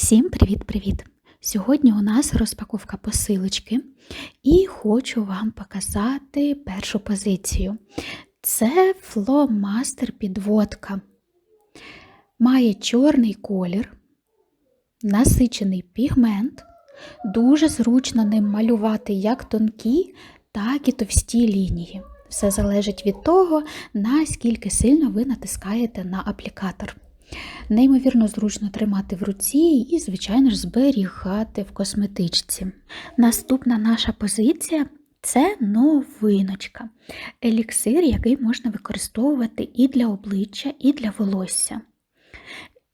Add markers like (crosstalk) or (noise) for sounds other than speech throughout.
Всім привіт-привіт! Сьогодні у нас розпаковка посилочки, і хочу вам показати першу позицію. Це фломастер підводка. Має чорний колір, насичений пігмент. Дуже зручно ним малювати як тонкі, так і товсті лінії. Все залежить від того, наскільки сильно ви натискаєте на аплікатор. Неймовірно зручно тримати в руці і, звичайно ж, зберігати в косметичці. Наступна наша позиція це новиночка. Еліксир, який можна використовувати і для обличчя, і для волосся.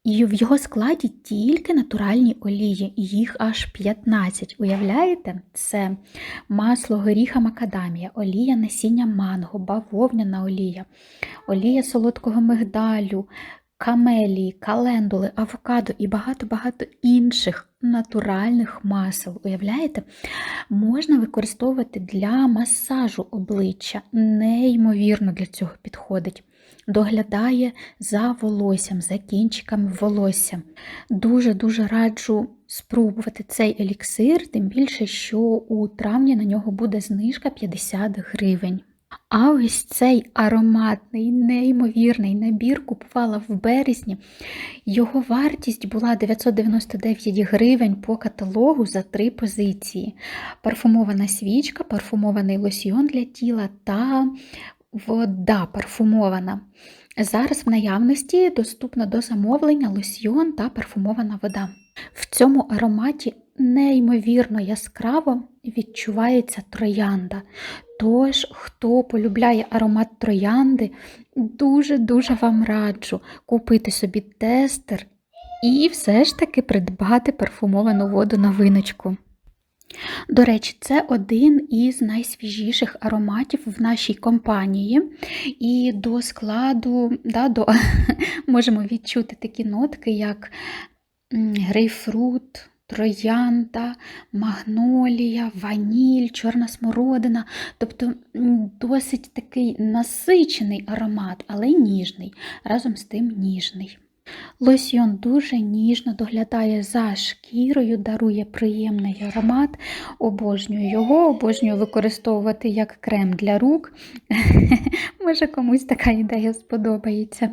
І в його складі тільки натуральні олії, їх аж 15. Уявляєте? Це масло горіха макадамія, олія насіння манго, бавовняна олія, олія солодкого мигдалю, камелії, календули, авокадо і багато-багато інших натуральних масел. Уявляєте? Можна використовувати для масажу обличчя. Неймовірно для цього підходить. Доглядає за волоссям, за кінчиками волосся. Дуже-дуже раджу спробувати цей еліксир, тим більше, що у травні на нього буде знижка 50 гривень. А ось цей ароматний, неймовірний набір купувала в березні. Його вартість була 999 гривень по каталогу за три позиції: парфумована свічка, парфумований лосьйон для тіла та вода парфумована. Зараз в наявності доступна до замовлення лосьйон та парфумована вода. В цьому ароматі неймовірно яскраво відчувається троянда. Тож, хто полюбляє аромат троянди, дуже-дуже вам раджу купити собі тестер і все ж таки придбати парфумовану воду новиночку. До речі, це один із найсвіжіших ароматів в нашій компанії. І до складу да, до, (laughs) можемо відчути такі нотки, як грейпфрут, троянда, магнолія, ваніль, чорна смородина. Тобто досить такий насичений аромат, але ніжний, разом з тим ніжний. Лосьйон дуже ніжно доглядає за шкірою, дарує приємний аромат, обожнюю його, обожнюю використовувати як крем для рук. (laughs) Може комусь така ідея сподобається.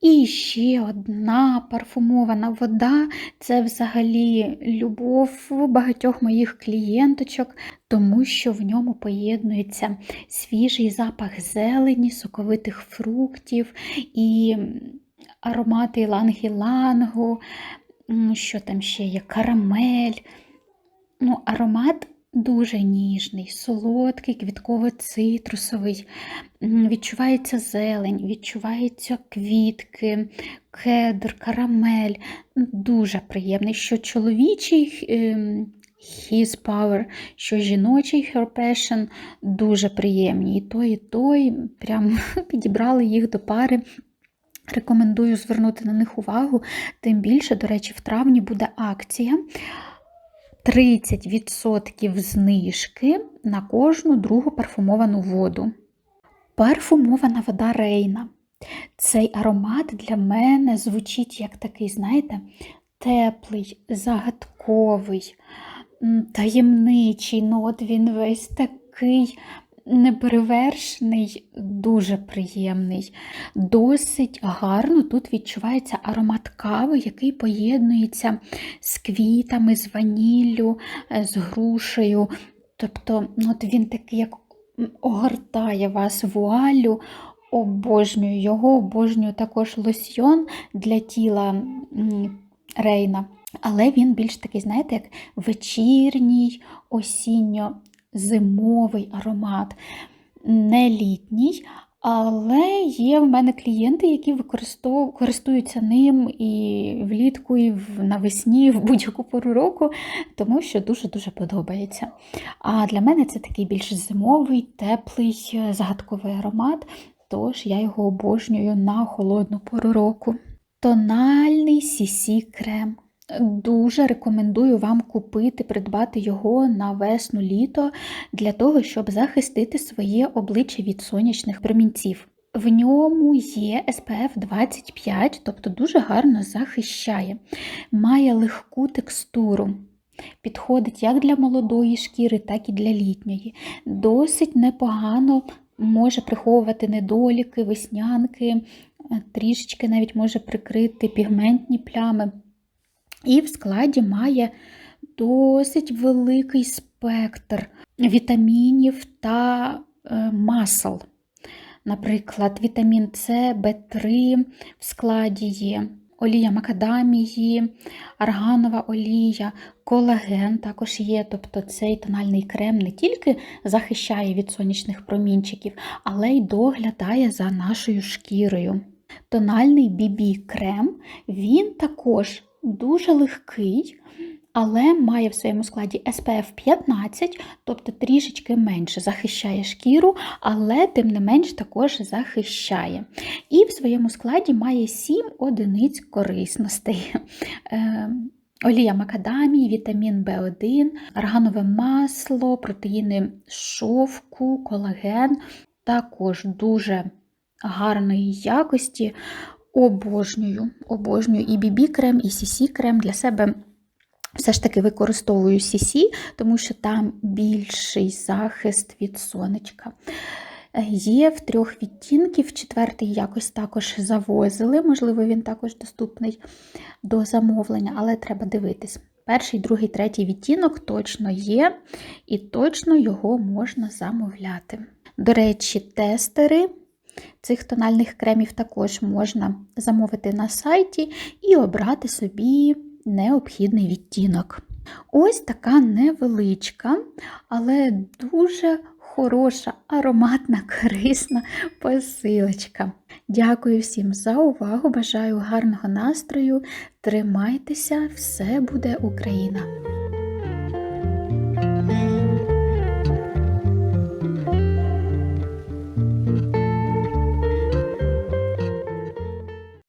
І ще одна парфумована вода це взагалі любов багатьох моїх клієнточок, тому що в ньому поєднується свіжий запах зелені, соковитих фруктів і аромати іланг-ілангу, що там ще є карамель. Ну, Аромат дуже ніжний, солодкий, квітково-цитрусовий, відчувається зелень, відчуваються квітки, кедр, карамель. Дуже приємний, що чоловічий ем, His Power, що жіночий Her Passion дуже приємні. І той, і той прям (laughs) підібрали їх до пари. Рекомендую звернути на них увагу, тим більше, до речі, в травні буде акція. 30% знижки на кожну другу парфумовану воду. Парфумована вода Рейна. Цей аромат для мене звучить як такий, знаєте, теплий, загадковий, таємничий. Ну, от він весь такий неперевершений, дуже приємний. Досить гарно тут відчувається аромат кави, який поєднується з квітами, з ваніллю, е, з грушею. Тобто от він такий, як огортає вас вуалю, обожнюю його, обожнюю також лосьйон для тіла Рейна. Але він більш такий, знаєте, як вечірній, осінньо зимовий аромат, не літній. Але є в мене клієнти, які користуються ним і влітку, і навесні, в будь-яку пору року, тому що дуже-дуже подобається. А для мене це такий більш зимовий, теплий, загадковий аромат, тож я його обожнюю на холодну пору року. Тональний cc крем Дуже рекомендую вам купити, придбати його на весну-літо для того, щоб захистити своє обличчя від сонячних промінців. В ньому є SPF 25, тобто дуже гарно захищає, має легку текстуру. Підходить як для молодої шкіри, так і для літньої. Досить непогано може приховувати недоліки, веснянки, трішечки навіть може прикрити пігментні плями. І в складі має досить великий спектр вітамінів та е, масел. Наприклад, вітамін С, В3 в складі є, олія макадамії, арганова олія, колаген також є. Тобто цей тональний крем не тільки захищає від сонячних промінчиків, але й доглядає за нашою шкірою. Тональний BB крем, він також дуже легкий, але має в своєму складі SPF 15, тобто трішечки менше захищає шкіру, але тим не менш також захищає. І в своєму складі має 7 одиниць корисностей. Е, Олія макадамії, вітамін В1, арганове масло, протеїни шовку, колаген, також дуже гарної якості. Обожнюю, обожнюю і BB крем, і CC крем для себе. Все ж таки використовую CC, тому що там більший захист від сонечка. Є в трьох відтінків, четвертий якось також завозили, можливо, він також доступний до замовлення, але треба дивитись. Перший, другий, третій відтінок точно є, і точно його можна замовляти. До речі, тестери цих тональних кремів також можна замовити на сайті і обрати собі необхідний відтінок. Ось така невеличка, але дуже хороша, ароматна, корисна посилочка. Дякую всім за увагу! Бажаю гарного настрою! Тримайтеся, все буде Україна!